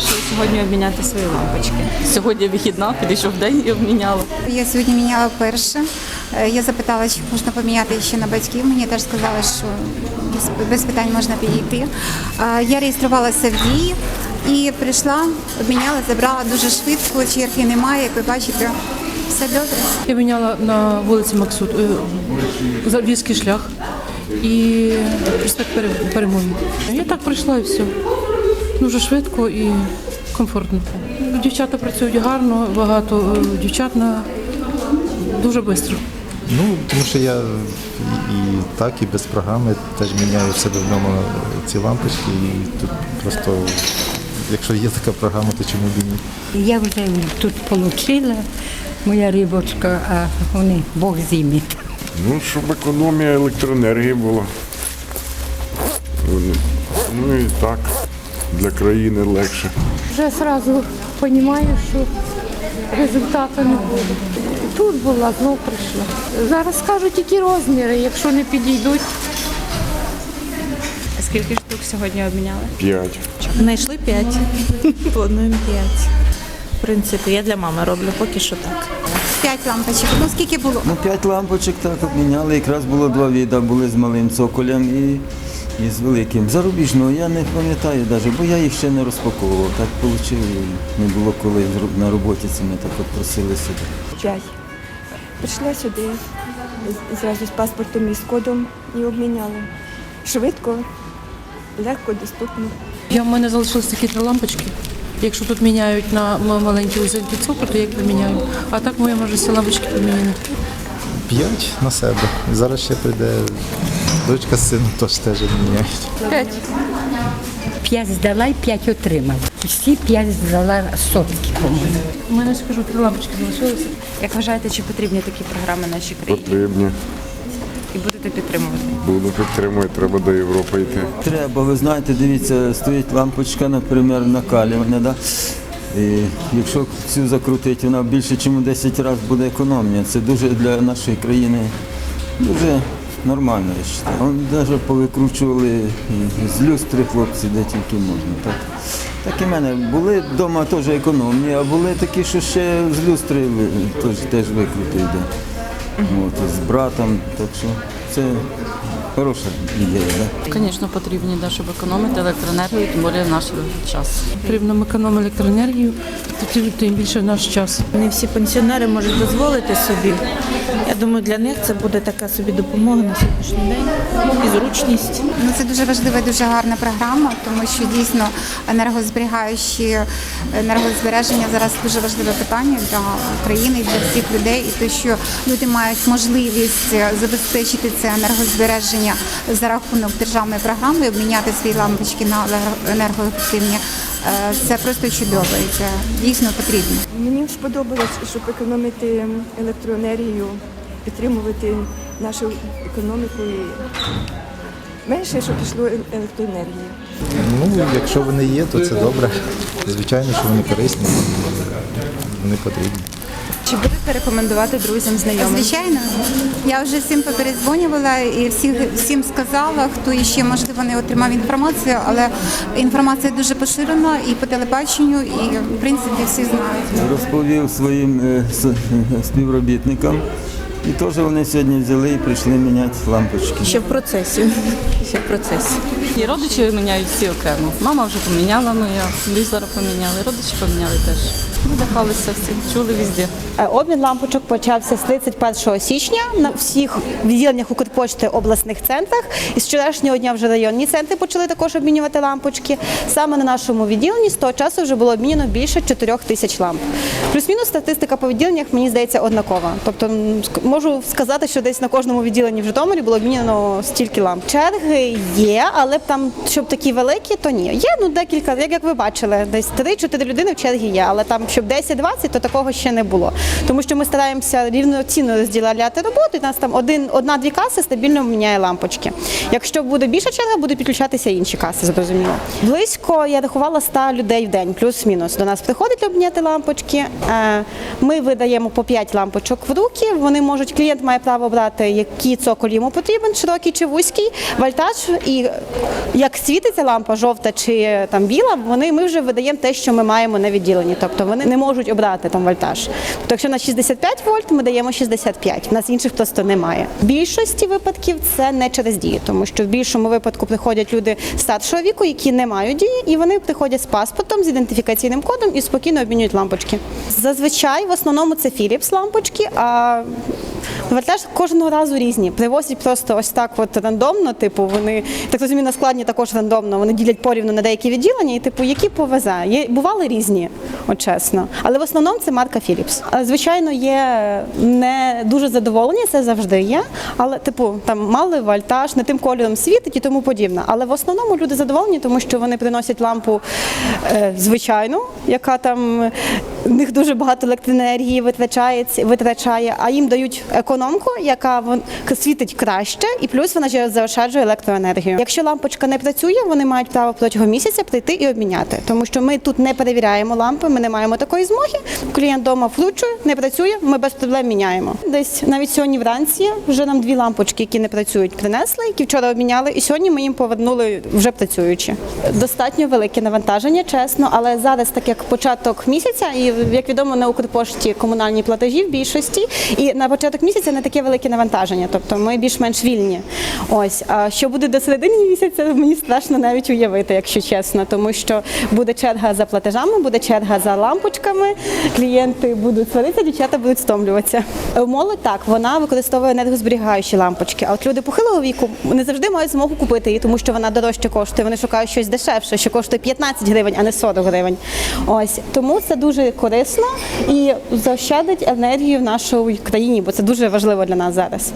сьогодні обміняти свої лампочки? Сьогодні вихідна, підійшов день і обміняла. Я сьогодні міняла вперше. Е, Я запитала, чи можна поміняти ще на батьків. Мені теж сказали, що без, питань можна підійти. Е, Я реєструвалася в дії і прийшла, обміняла, забрала дуже швидко. Черги немає, як ви бачите, все добре. Я міняла на вулиці Максут е, шлях і проспект Пере- Перемоги. Я так прийшла і все. Дуже швидко і комфортно. Дівчата працюють гарно, багато е, дівчат на дуже швидко. Ну, тому що я і, і так, і без програми теж міняю в себе вдома ці лампочки. І тут просто, якщо є така програма, то чому б і ні? Я вже тут отримала моя рибочка, а вони Бог з ними. Ну, щоб економія електроенергії була. Ну і так, для країни легше. Вже одразу розумію, що результату не буде. Тут була, знов прийшла. Зараз скажуть, які розміри, якщо не підійдуть. Скільки штук сьогодні обміняли? П'ять. Знайшли п'ять. Плануємо п'ять. В принципі, я для мами роблю поки що так. П'ять лампочок. Ну скільки було? Ну, п'ять лампочок так обміняли. Якраз було два віда, були з малим цоколем і, і з великим. Зарубіжного я не пам'ятаю навіть, бо я їх ще не розпаковував. Так вийшло. Не було коли на роботі це ми так от просили сюди. П'ять. Прийшла сюди зразу з паспортом і з кодом і обміняла. Швидко, легко, доступно. Я в мене залишились такі три лампочки. Якщо тут міняють на маленькі узенькі цукор, то я їх поміняю. А так моя може всі лампочки поміняні. П'ять на себе. Зараз ще прийде дочка з сином, теж теж міняють. П'ять здала і п'ять отримала. Всі п'ять здала сотки, по-моєму. У мене скажу, три лампочки залишилися. Як вважаєте, чи потрібні такі програми нашій країні? Потрібні. І будете підтримувати? Буду підтримувати, треба до Європи йти. Треба, ви знаєте, дивіться, стоїть лампочка, наприклад, накалювання. Да? І якщо цю закрутити, вона більше, ніж у 10 разів буде економія. Це дуже для нашої країни дуже нормально. я вважаю. Вон Навіть повикручували з люстри хлопці, де тільки можна. Так, так і в мене були вдома теж економні, а були такі, що ще з люстри теж, теж викрути йде. От, з братом, так що це хороша ідея. Да? Звісно, потрібні, да, щоб економити електроенергію, тим більше в наш час. Потрібно економити електроенергію, тим- тим більше в наш час. Не всі пенсіонери можуть дозволити собі. Я думаю, для них це буде така собі допомога на сьогоднішній день і зручність. Ну, це дуже важлива, і дуже гарна програма, тому що дійсно енергозберігаючі енергозбереження зараз дуже важливе питання для країни, для всіх людей, і те, що люди мають можливість забезпечити це енергозбереження за рахунок державної програми, обміняти свої лампочки на енергоефективні. Це просто чудово і це дійсно потрібно. Мені сподобалось, щоб економити електроенергію, підтримувати нашу економіку і менше, щоб пішло е- електроенергії. Ну, якщо вони є, то це добре. Звичайно, що вони корисні, вони потрібні. Чи будете рекомендувати друзям, знайомим? Звичайно, я вже всім попередзвонювала і всіх, всім сказала, хто іще можливо не отримав інформацію, але інформація дуже поширена і по телебаченню, і в принципі всі знають. розповів своїм е, співробітникам. І теж вони сьогодні взяли і прийшли міняти лампочки. Ще в процесі. Ще в процесі. І родичі міняють всі окремо. Мама вже поміняла моя, Лізара поміняли, родичі поміняли теж. Видихалися всі, чули везде. Е, Обмін лампочок почався з 31 січня на всіх відділеннях Укрпошти обласних центрах. І з вчорашнього дня вже районні центри почали також обмінювати лампочки. Саме на нашому відділенні з того часу вже було обміняно більше 4 тисяч ламп. Плюс-мінус статистика по відділеннях мені здається однакова. Тобто можу сказати, що десь на кожному відділенні в Житомирі було обміняно стільки ламп. Черги є, але там, щоб такі великі, то ні. Є ну декілька, як, як ви бачили, десь 3-4 людини в чергі є, але там щоб 10-20, то такого ще не було. Тому що ми стараємося рівноцінно розділяти роботу, і нас там один, одна-дві каси стабільно міняє лампочки. Якщо буде більша черга, будуть підключатися інші каси, зрозуміло. Близько я рахувала 100 людей в день, плюс-мінус. До нас приходять обміняти лампочки. Е, Ми видаємо по 5 лампочок в руки. Вони можуть, клієнт має право обрати, який цоколь йому потрібен, широкий чи вузький, вольтаж. І як світиться лампа, жовта чи там біла, вони ми вже видаємо те, що ми маємо на відділенні. Тобто вони не можуть обрати там вольтаж. Тобто, якщо на 65 вольт, ми даємо 65. У нас інших просто немає. В більшості випадків це не через дію, тому що в більшому випадку приходять люди старшого віку, які не мають дії, і вони приходять з паспортом, з ідентифікаційним кодом і спокійно обмінюють лампочки. Зазвичай в основному це Philips лампочки, а вольтаж кожного разу різні. Привозять просто ось так, от рандомно. Типу, вони так розумію, на складні також рандомно. Вони ділять порівну на деякі відділення, і типу, які повезе. Є бували різні, от чесно. Але в основному це марка. А, Звичайно, є не дуже задоволені, це завжди є. Але, типу, там малий вольтаж, не тим кольором світить і тому подібне. Але в основному люди задоволені, тому що вони приносять лампу е, звичайну, яка там в них дуже багато електроенергії витрачається, витрачає, а їм дають економку, яка світить краще, і плюс вона ще заощаджує електроенергію. Якщо лампочка не працює, вони мають право протягом місяця прийти і обміняти, тому що ми тут не перевіряємо лампи, ми не маємо такої змоги. Клієнт вдома включує, не працює, ми без проблем міняємо. Десь навіть сьогодні вранці вже нам дві лампочки, які не працюють, принесли, які вчора обміняли, і сьогодні ми їм повернули вже працюючі. Достатньо велике навантаження, чесно, але зараз, так як початок місяця, і як відомо, на Укрпошті комунальні платежі в більшості, і на початок місяця не таке велике навантаження, тобто ми більш-менш вільні. Ось а що буде до середини місяця, мені страшно навіть уявити, якщо чесно, тому що буде черга за платежами, буде черга за лампочками. Клієнти будуть сваритися, дівчата будуть стомлюватися. Молодь так, вона використовує енергозберігаючі лампочки. А от люди похилого віку не завжди мають змогу купити її, тому що вона дорожче коштує. Вони шукають щось дешевше, що коштує 15 гривень, а не 40 гривень. Ось тому це дуже корисно і заощадить енергію в нашій країні, бо це дуже важливо для нас зараз.